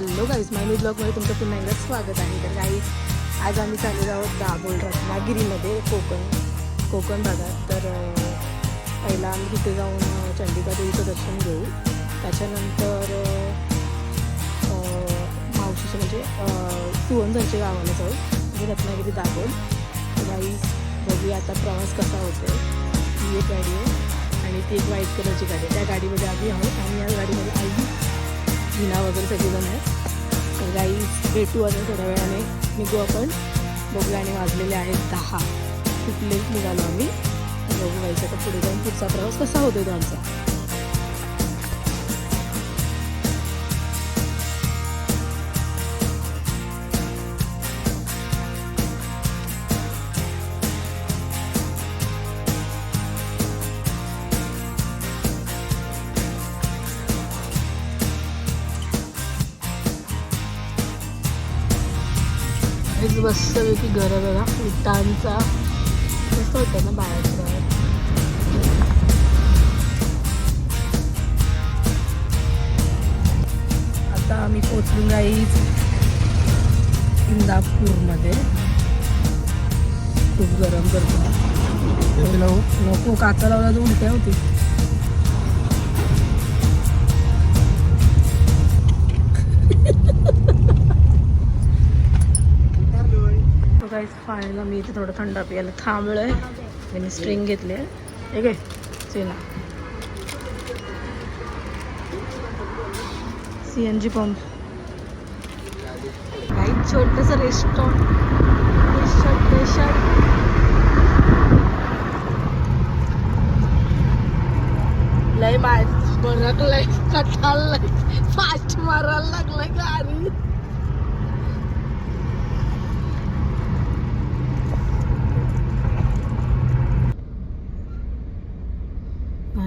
Hello guys माय मी ब्लॉगमध्ये तुमचं पुन्हा एकदा स्वागत आहे. तर गाईज आज आम्ही चाललेलो आहोत दाभोळ रत्नागिरीमध्ये कोकण कोकण भागात. तर पहिला आम्ही तिथे जाऊन चंडिका देवीचं दर्शन घेऊ. त्याच्यानंतर मावशीचं मावशीचे म्हणजे अं, गावाला जाऊ म्हणजे रत्नागिरी दाभोळ गाईज बघूया आता प्रवास कसा होतो ही एक गाडी आहे आणि ती एक व्हाईट कलरची गाडी आहे. त्या गाडीमध्ये आम्ही आहोत आणि या गाडीमध्ये आई हिना वगैरे सगळेजण आहेत. तर गाई भेटू आता थोड्या वेळाने. निघू आपण. बघूया आणि वाजलेले आहेत दहा. खूप निघालो आम्ही. बघू गाईचा पुढे जाऊन पुढचा प्रवास कसा होतो तो आमचा. घर आहे बघा विटांचा मस्त होतं ना बाहेरचं बाहेर आता आम्ही पोचलो गाईच इंदापूरमध्ये. खूप गरम करतो. नको काचा लावला तर उलट्या होती काहीच मी इथे थोडं थंड प्यायला थांबलो आहे मी स्ट्रिंग घेतली आहे. हे घे सीना सी एन जी पंप काही छोटंसं रेस्टॉरंट रेस्टॉरंट रेस्टॉरंट लय माय बरं लय कटाल फास्ट मारायला लागलाय गाडी.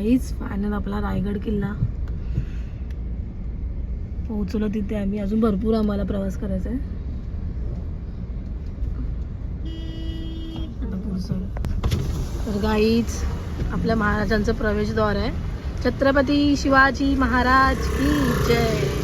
काहीच फायनल आपला रायगड किल्ला. पोहोचलो तिथे आम्ही. अजून भरपूर आम्हाला प्रवास करायचा आहे तर गाईच आपल्या महाराजांचं प्रवेशद्वार आहे. छत्रपती शिवाजी महाराज की जय.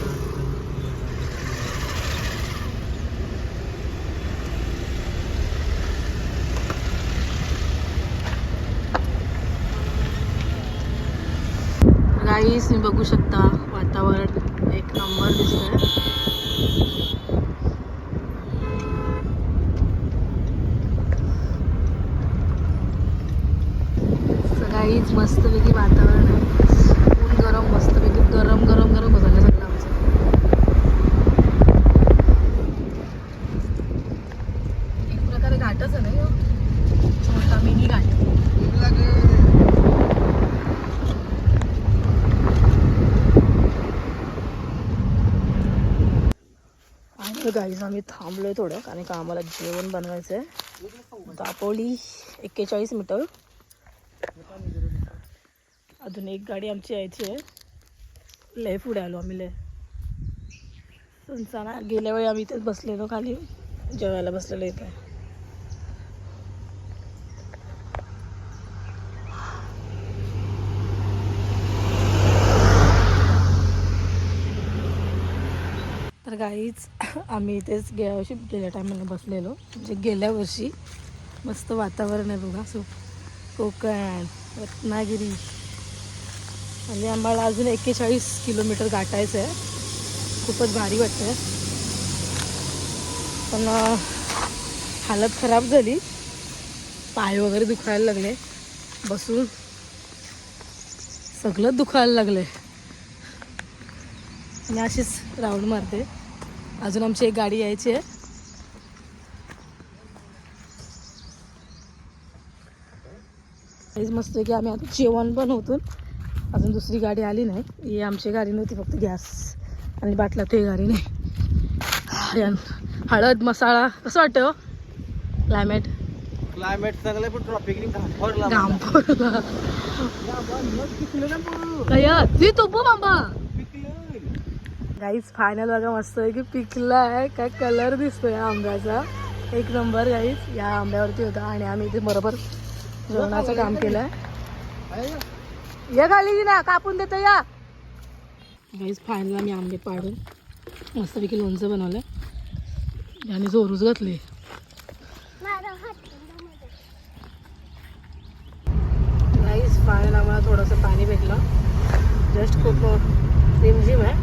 गाईस तुम्ही बघू शकता वातावरण. एक नंबर दिसतंय सकाळीच मस्तपैकी वातावरण आहे ऊन गरम मस्तपैकी गरम गरम गरम बसायला सगळं आमचं एक प्रकारे घाटच आहे ना ह्यो? छोटा मिनी घाट तर गाईज आम्ही आहे थोडं कारण का आम्हाला जेवण बनवायचं आहे दापोली एक्केचाळीस मीटर. अजून एक गाडी आमची यायची आहे. लय पुढे आलो आम्ही लय. संसाना गेल्या वेळी आम्ही इथेच बसलेलो खाली. जेवायला बसलेलो इथे. गाईच आम्ही इथेच गेल्या वर्षी गेल्या टायमाला बसलेलो. म्हणजे गेल्या वर्षी मस्त वातावरण आहे बघा. सो कोकण रत्नागिरी. आणि आम्हाला अजून एक्केचाळीस किलोमीटर गाठायचं आहे. खूपच भारी वाटतं पण हालत खराब झाली. पाय वगैरे दुखायला लागले. बसून सगळं दुखायला लागले आणि अशीच राऊंड मारते. अजून आमची एक गाडी यायची आहे मस्त की आम्ही आता जेवण पण होतो अजून दुसरी गाडी आली नाही ही आमची गाडी नव्हती फक्त गॅस आणि बाटला ते गाडी नाही हळद मसाला कसं वाटतं क्लायमेट क्लायमेट चांगलं आहे पण ट्रॉफिक घामफारला घाम गाईज फायनल बघा मस्त आहे की पिकला आहे. काय कलर दिसतोय या आंब्याचा. एक नंबर गाईज या आंब्यावरती होता आणि आम्ही इथे बरोबर जेवणाचं काम केलंय. आहे या खाली ना कापून देतो या. गाईज फायनल आम्ही आंबे पाडून मस्तपैकी लोणचं बनवलंय. आणि जोरूच घातले. गाईज फायनल आम्हाला थोडंसं पाणी भेटलं. जस्ट खूप रिमझिम आहे.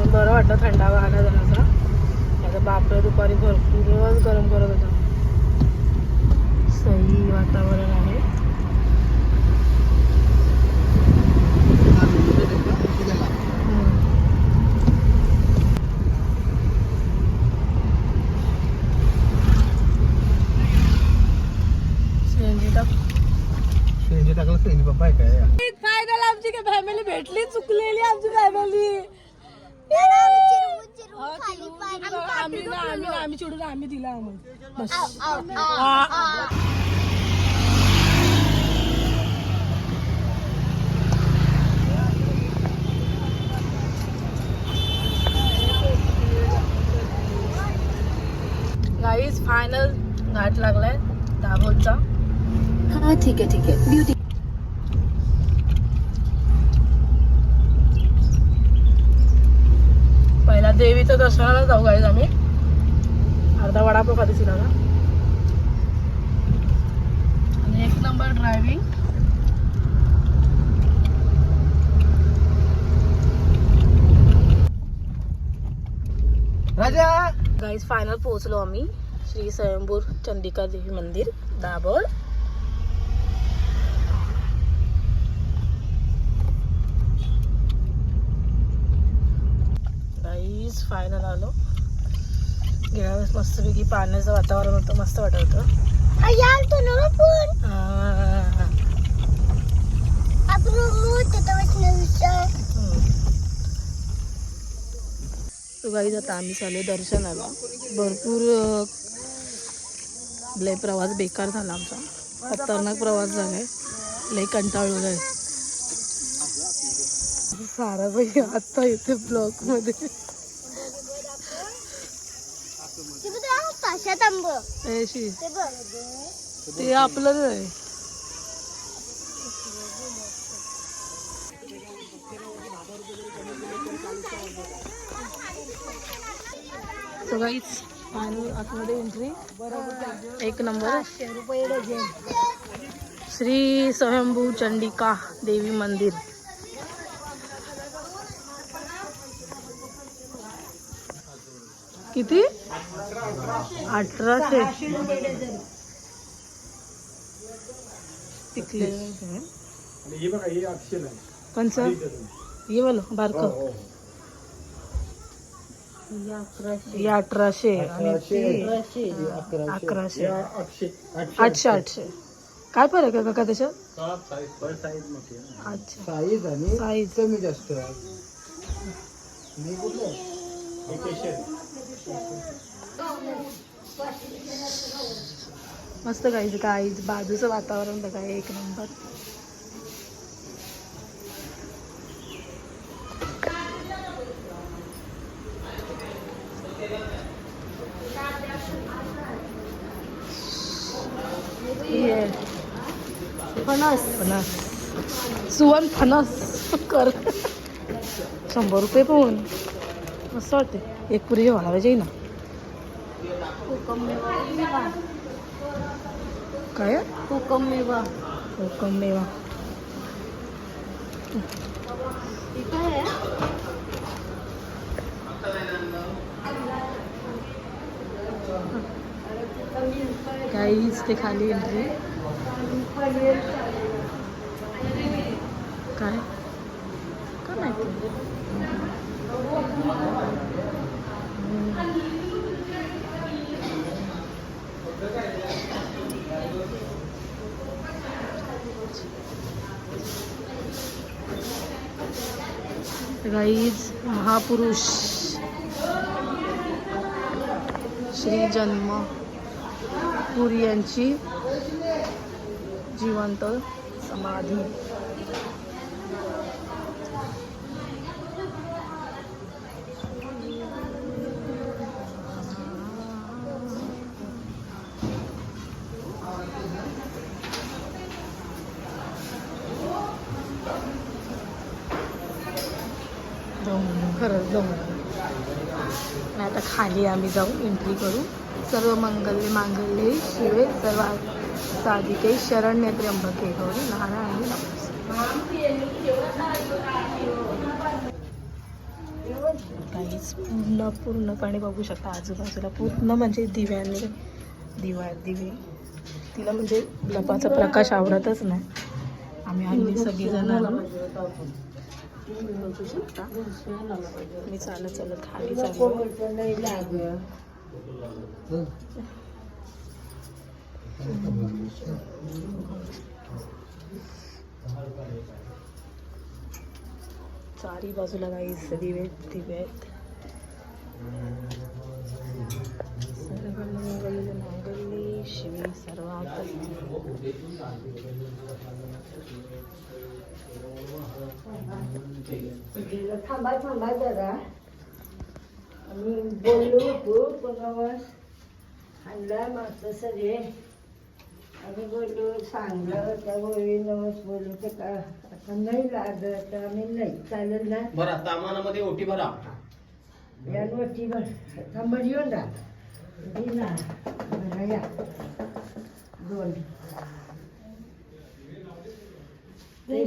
पण बरं वाटलं थंडावा आला जरासा आता बापरे दुपारी भरपूरच गरम करत होता. सही वातावरण आहे CNG टाक. शेंडी टाकलं शेंडी पप्पा आहे काय या? फायनल आमची काय फॅमिली भेटली चुकलेली आमची फॅमिली आम्ही ना आम्ही ना आम्ही चिडून आम्ही दिला आम्हाला बस गाईज फायनल घाट लागलाय. दाभोलचा. हा ठीक आहे ठीक आहे. ब्युटी पहिला देवीचं दर्शनाला जाऊ गाईज आम्ही. अर्धा वडापाव खाली सिलाला आणि एक नंबर ड्रायव्हिंग राजा! गाईज फायनल पोहोचलो आम्ही. श्री स्वयंभूर चंडिका देवी मंदिर दाभोळ. गाईज फायनल आलो. गेल्या वेळेस मस्तपैकी पाण्याचं वातावरण होतं मस्त वाटत होतं. गाईज आता आम्ही चालू दर्शनाला. भरपूर लय प्रवास बेकार झाला आमचा. खतरनाक प्रवास झालाय. लय कंटाळलो आहे सारा बाई आता येते ब्लॉक ऐशी. ते आपलंच आहे सो गाईच फायनल आतमध्ये एंट्री एक नंबर श्री स्वयंभू चंडिका देवी मंदिर. किती? अठराशे पिकले कंच ये बोलो बारक. ही अठराशे. अकराशे. आठशे. आठशे. काय फरक आहे काका त्याच्यात? अच्छा. साईज आणि साईज. कमी जास्त कुठलं मस्त गाईज गाईज बाजूचं वातावरण बघा एक नंबर. फणस. फणस. सुवर्ण फणस. कर. शंभर रुपये पण. मस्त वाटते एक पुरी जेवायला पाहिजे ना. काय कोकम मेवा कोकम मेवा काय आहे काहीच ते खाली एंट्री काय काय माहिती गाईज महापुरुष. श्री जन्म. पुरी यांची जिवंत समाधी जाऊन खरंच जाऊन आणि आता खाली आम्ही जाऊ एंट्री करू. सर्व मंगल्य मांगल्ये शिवे सर्व साधिके शरण्य त्र्यंबके गौरी नारायणी नमस्ते काहीच पूर्ण पूर्णपणे बघू शकता. आजूबाजूला पूर्ण म्हणजे दिव्याने दिवा दिवे. तिला म्हणजे लपाचा प्रकाश आवडतच नाही. आम्ही आम्ही सगळीजण बघू शकता मी चालत चालत खाली चारी बाजूला काही दिवे दिवे आहेत सर्व मंगल मांगल्ये शिवे सर्वात थांबा थांबा जरा आम्ही बोललो होतो कोणावर आणला मागचं सगळे आम्ही बोललो सांगलं त्या गोळी नवस बोलू ते का आता नाही लागत आम्ही नाही चालेल ना बरं सामानामध्ये ओटी भरा या नोटी भर थांबा येऊन जा ना या दोन. ते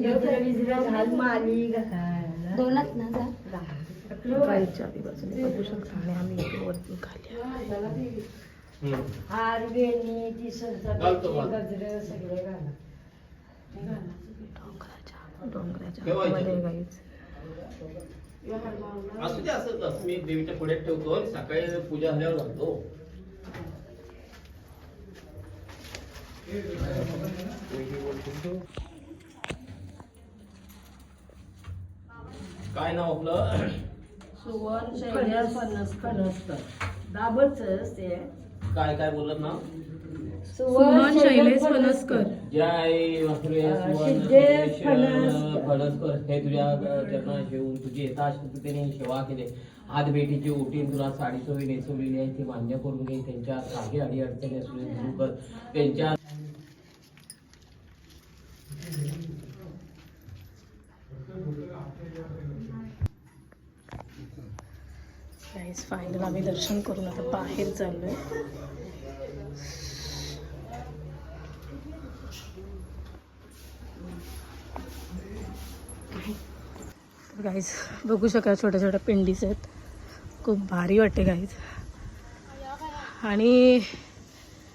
ना जा. बाईच्या बघू शकता आणि आम्ही इथे खाली. हार. गजर सगळे घाला. डोंगराच्या डोंगराच्या ठेवायचं. आतमध्ये गाईच. असू दे असं मी देवीच्या पुढ्यात ठेवतो. सकाळी पूजा झाल्यावर घालतो काय नाव आपलं? सुवर्ण शैल्यास पन्नास फणसकर दाबच ते काय काय बोलत ना सुमन शैलेश फणसकर जय वासुदेव सिद्धेश फणसकर. फणसकर हे तुझ्या चरणात ठेवून तुझी यथाशक्तीने सेवा केली. हात बेटीची ओटी तुला साडी सोयी नेसवलेली आहे. ती मान्य करून घे. त्यांच्या काही अडी अडचणी असू दे दूर कर. त्यांच्या फायनल आम्ही दर्शन करून आता बाहेर चाललोय. गाईज बघू शका छोट्या छोट्या पेंडीस आहेत. खूप भारी वाटते गाईज आणि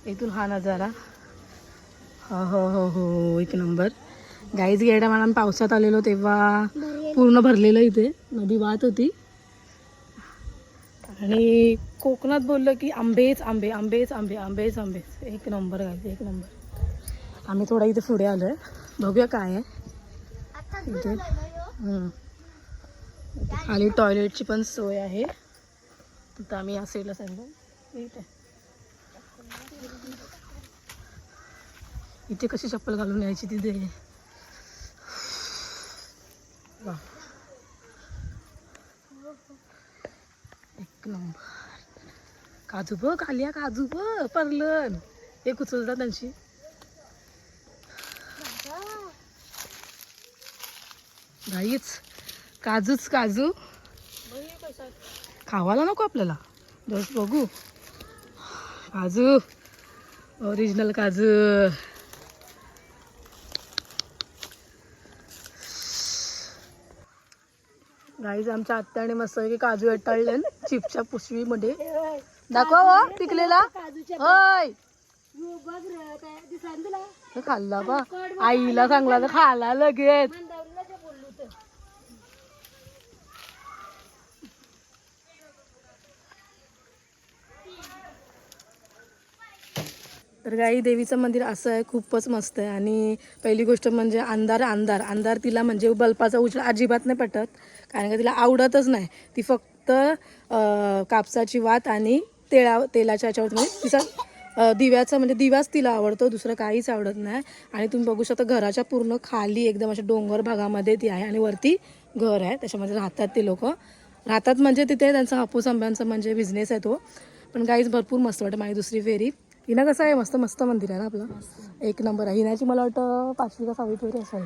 इथून हा नजारा. हो हो हो हो एक नंबर. गाईज गेल्या मला पावसात आलेलो तेव्हा पूर्ण भरलेलं इथे. नदी वाहत होती. आणि कोकणात बोललं की आंबेच आंबे आंबेच आंबे आंबेच आंबेच. एक नंबर गायचं एक नंबर. आम्ही थोडा इथे पुढे आलोय. बघूया काय आहे. इथे. आणि खाली टॉयलेटची पण सोय आहे. तर आम्ही या साईडला सांगतो इथे इथे कशी चप्पल घालून यायची तिथे? वा. एक नंबर. काजू बघ आलिया काजू बघ परलन. एक उचलतात त्यांची. घाईच काजूच काजू. खावाला नको आपल्याला. बस बघू. काजू. ओरिजिनल काजू. गाईज आमच्या आत्याने मस्त की काजू एटाळले चिपच्या पुशवीमध्ये. दाखवा हो पिकलेला. होय. खाल्ला बा. आईला सांगला तर खाला लगेच. तर गाई देवीचं मंदिर असं आहे खूपच मस्त आहे. आणि पहिली गोष्ट म्हणजे अंधार अंधार. अंधार तिला म्हणजे बल्पाचा उजळा अजिबात नाही पटत कारण का तिला आवडतच नाही. ती फक्त कापसाची वात आणि तेळा तेलाच्या ह्याच्यावर म्हणजे तिचा दिव्याचा म्हणजे दिवाच तिला आवडतो दुसरं काहीच आवडत नाही. आणि तुम्ही बघू शकता घराच्या पूर्ण खाली एकदम अशा डोंगर भागामध्ये ती आहे आणि वरती घर आहे त्याच्यामध्ये राहतात ते लोक. राहतात म्हणजे तिथे त्यांचा हापूस आंब्यांचा म्हणजे बिझनेस आहे तो. पण काहीच भरपूर मस्त वाटतं माझी दुसरी फेरी. हिना कसं आहे मस्त मस्त मंदिर आहे ना आपलं. एक नंबर आहे. हिनाची मला वाटतं पाचवी का सहावी फेरी असेल.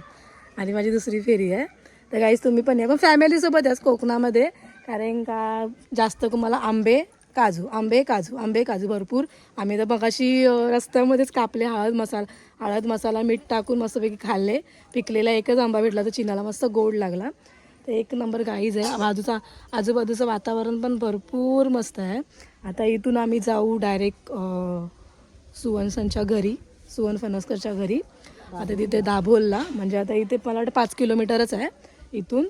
आणि माझी दुसरी फेरी आहे. तर काहीच तुम्ही पण या. पण फॅमिलीसोबत याच कोकणामध्ये. कारण का जास्त तुम्हाला आंबे काजू आंबे काजू आंबे काजू भरपूर. आम्ही तर बघाशी रस्त्यामध्येच कापले हळद मसाला. हळद मसाला मीठ टाकून मस्तपैकी खाल्ले. पिकलेला एकच आंबा भेटला तर चिनाला मस्त गोड लागला. तर एक नंबर गाईज आहे. बाजूचा आजूबाजूचं वातावरण पण भरपूर मस्त आहे. आता इथून आम्ही जाऊ डायरेक्ट सुवनसनच्या घरी सुवन फणसकरच्या घरी. आता तिथे दाभोलला म्हणजे आता इथे मला वाटतं पाच किलोमीटरच आहे. इथून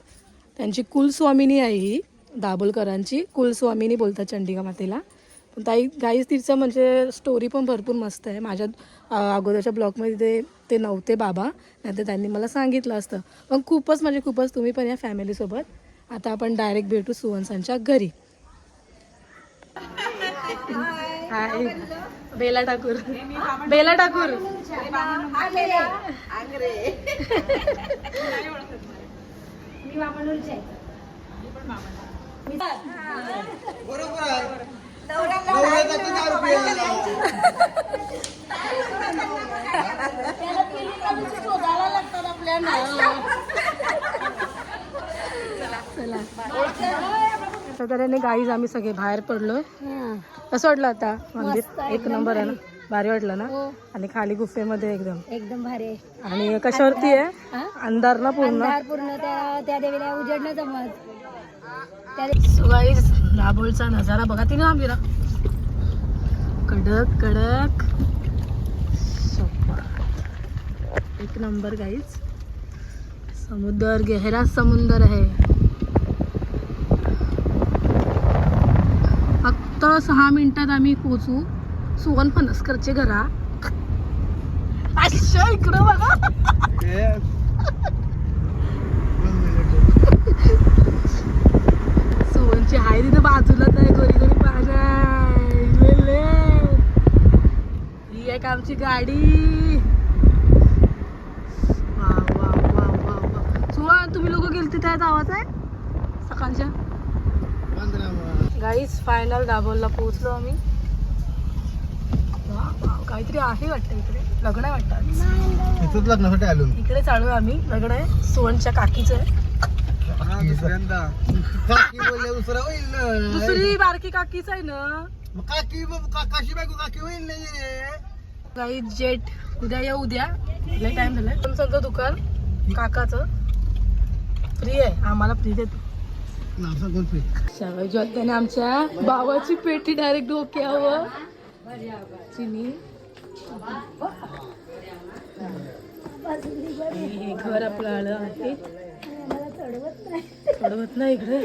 त्यांची कुलस्वामिनी आहे ही दाभोलकरांची. कुलस्वामिनी बोलतात चंडिका मातेला. पण ताई गाईज तिचं म्हणजे स्टोरी पण भरपूर मस्त आहे. माझ्या अगोदरच्या ब्लॉगमध्ये ते ते नव्हते बाबा. नाहीतर त्यांनी मला सांगितलं असतं. पण खूपच म्हणजे खूपच तुम्ही पण या फॅमिलीसोबत आता आपण डायरेक्ट भेटू सुवनसांच्या घरी. हाय बेला ठाकूर. बेला ठाकूर. पिलेला. चला. तऱ्हेने गाईज आम्ही सगळे बाहेर पडलो कसं वाटलं आता? मंदिर एक नंबर आहे ना? भारी. वाटलं ना? आणि खाली गुफेमध्ये एकदम. एकदम भारी. आणि कशावरती आहे? अंधार ना पूर्ण? पूर्ण त्या देवीला उजेड न जमत दाभोळचा नजारा बघा तिने आम्ही ना कडक कडक. सुपर. एक नंबर गाईज समुद्र गहरा समुद्र आहे. फक्त सहा मिनिटात आम्ही पोचू सुवन फणसकरचे घरा. अच्छा इकडं बघा. सुवनची हाय तिथे बाजूलाच आहे गोरी गोरी पाण्याय ही एक आमची गाडी. वा वा वा वा वा. सुवन तुम्ही लोक गेलते त्यात आवाज आहे? सकाळच्या? गाईस फायनल दाभोलला पोहोचलो आम्ही. काहीतरी आहे वाटतं इकडे. लग्न आहे वाटतं. इथंच लग्नासाठी आलो. इकडे चालू आहे आम्ही. लग्न आहे. सुवनच्या काकीचं आहे. हा, दुसऱ्यांदा. काकी बोलले दुसरा होईल ना. दुसरी बारकी काकीच आहे ना. मग काकी काकाशी बायको काकी होईल नाही काही जेट उद्या या उद्या. लय टाइम झालाय. तुमचं दुकान काकाचं. फ्री आहे. आम्हाला फ्री देतो. त्याने आमच्या बाबाची पेटी डायरेक्ट डोक्यावर. चिनी. हे घर आपलं आलं आहे. चढवत नाही इकडे.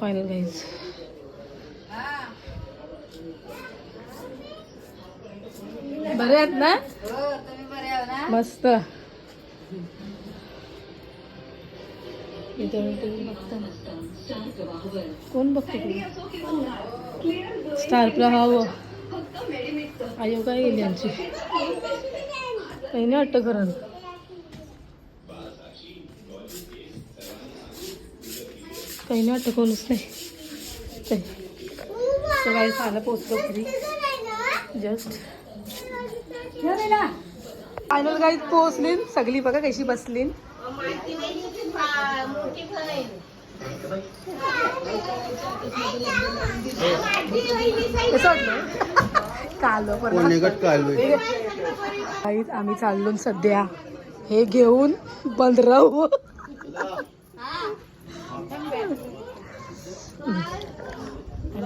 फायनल गाईज बरे आहेत ना? मस्त. कोण बघते स्टार प्रवाह आयो हो काय गेली आमची? काही नाही वाटतं घरात. काही नाही वाटतं कोणच नाही. खायला पोचलो घरी. जस्ट फायनल गाईत पोहोचली सगळी बघा कशी बसली कालो आम्ही चाललो सध्या. हे घेऊन बंद राहू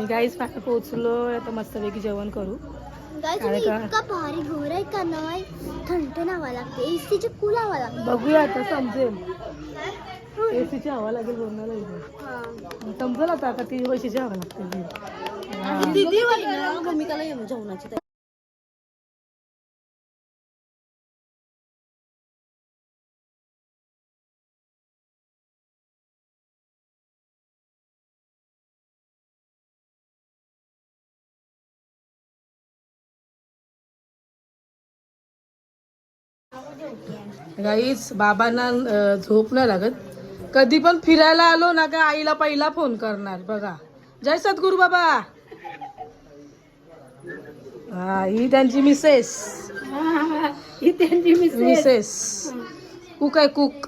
आणि गाईच पोचलो आता मस्तपैकी जेवण करू. इतका भारी घर आहे का नाही? थंड नावा लागते. एसीचे कूल हवा लागते. बघूया आता समजेल. एसीची हवा लागेल इथे. समजेल आता का ती वैशीची हवा लागते. दीदी भूमिकाला जेवणाची गाईच बाबांना झोप नाही लागत. कधी पण फिरायला आलो ना का आईला पहिला फोन करणार बघा. जय सद्गुरू बाबा. हा ही त्यांची मिसेस ही त्यांची मिस मिसेस कुक आहे कुक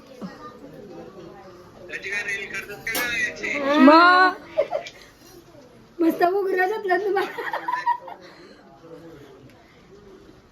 मग? मस्त उघडा जातला तुम्हाला